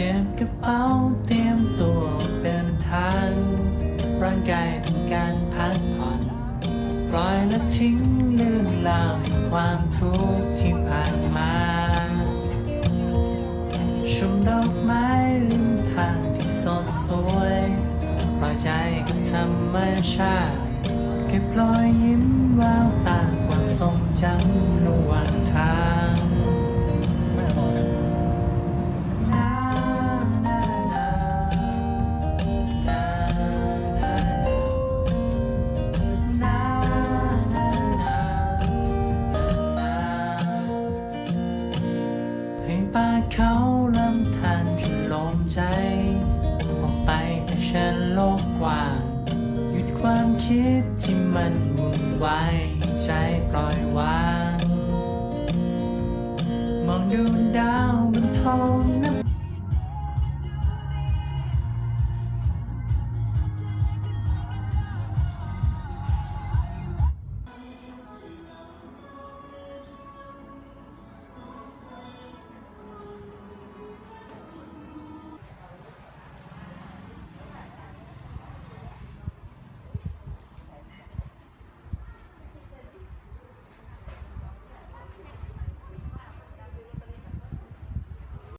ก็บกระเป๋าเตรียมตัวเดินทาง ร่างกายต้องการพักผ่อนปล่อยและทิ้งเรื่องราวแห่งความทุกข์ที่ผ่านมาชมดอกไม้ริมทางที่สดสวยปล่อยใจกับธรรมชาติเก็บรอยยิ้มแววตาความทรงจำ เขาลำทารจะลมใจ ออกไปแต่ฉันโลกกว้างหยุดความคิดที่มันวุ่นวายให้ใจปล่อยวาง มองดูดาว